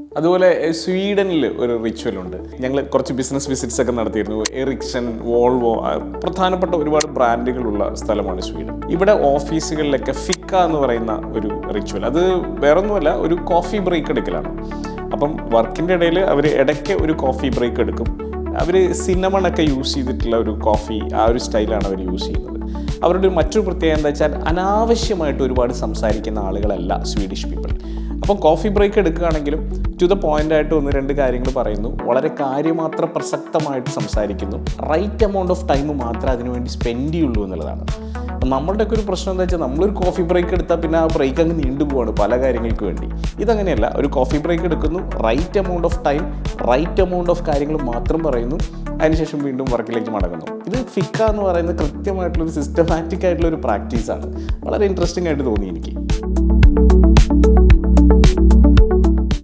അതുപോലെ സ്വീഡനിൽ ഒരു റിച്വൽ ഉണ്ട്. ഞങ്ങൾ കുറച്ച് ബിസിനസ് വിസിറ്റ്സ് ഒക്കെ നടത്തിയിരുന്നു. എറിക്സൺ വോൾവോ പ്രധാനപ്പെട്ട ഒരുപാട് ബ്രാൻഡുകളുള്ള സ്ഥലമാണ് സ്വീഡൻ. ഇവിടെ ഓഫീസുകളിലൊക്കെ ഫിക്ക എന്ന് പറയുന്ന ഒരു റിച്വൽ അത് വേറൊന്നുമല്ല ഒരു കോഫി ബ്രേക്ക് എടുക്കലാണ്. അപ്പം വർക്കിന്റെ ഇടയിൽ അവർ ഇടയ്ക്ക് ഒരു കോഫി ബ്രേക്ക് എടുക്കും. അവർ സിനിമണൊക്കെ യൂസ് ചെയ്തിട്ടുള്ള ഒരു കോഫി ആ ഒരു സ്റ്റൈലാണ് അവർ യൂസ് ചെയ്യുന്നത്. അവരുടെ മറ്റൊരു പ്രത്യേകത എന്താ വെച്ചാൽ അനാവശ്യമായിട്ട് ഒരുപാട് സംസാരിക്കുന്ന ആളുകളല്ല സ്വീഡിഷ് പീപ്പിൾ അപ്പം കോഫി ബ്രേക്ക് എടുക്കുകയാണെങ്കിലും ടു ദ പോയിന്റ് ആയിട്ട് ഒന്ന് രണ്ട് കാര്യങ്ങൾ പറയുന്നു. വളരെ കാര്യമാത്ര പ്രസക്തമായിട്ട് സംസാരിക്കുന്നു. റൈറ്റ് എമൗണ്ട് ഓഫ് ടൈം മാത്രമേ അതിനുവേണ്ടി സ്പെൻഡ് ചെയ്യുള്ളൂ എന്നുള്ളതാണ്. നമ്മളുടെ നമ്മളുടെയൊക്കെ ഒരു പ്രശ്നം എന്താ വെച്ചാൽ നമ്മളൊരു കോഫി ബ്രേക്ക് എടുത്താൽ പിന്നെ ആ ബ്രേക്ക് അങ്ങ് നീണ്ടുപോവാണ് പല കാര്യങ്ങൾക്ക് വേണ്ടി. ഇതങ്ങനെയല്ല. ഒരു കോഫി ബ്രേക്ക് എടുക്കുന്നു. Right amount of time right amount of കാര്യങ്ങൾ മാത്രം പറയുന്നു. അതിനുശേഷം വീണ്ടും വർക്കിലേക്ക് മടങ്ങുന്നു. ഇത് ഫിക്ക എന്ന് പറയുന്നത് കൃത്യമായിട്ടുള്ള ഒരു സിസ്റ്റമാറ്റിക് ആയിട്ടുള്ള ഒരു പ്രാക്ടീസാണ്. വളരെ ഇൻട്രസ്റ്റിംഗ് ആയിട്ട് തോന്നി എനിക്ക്.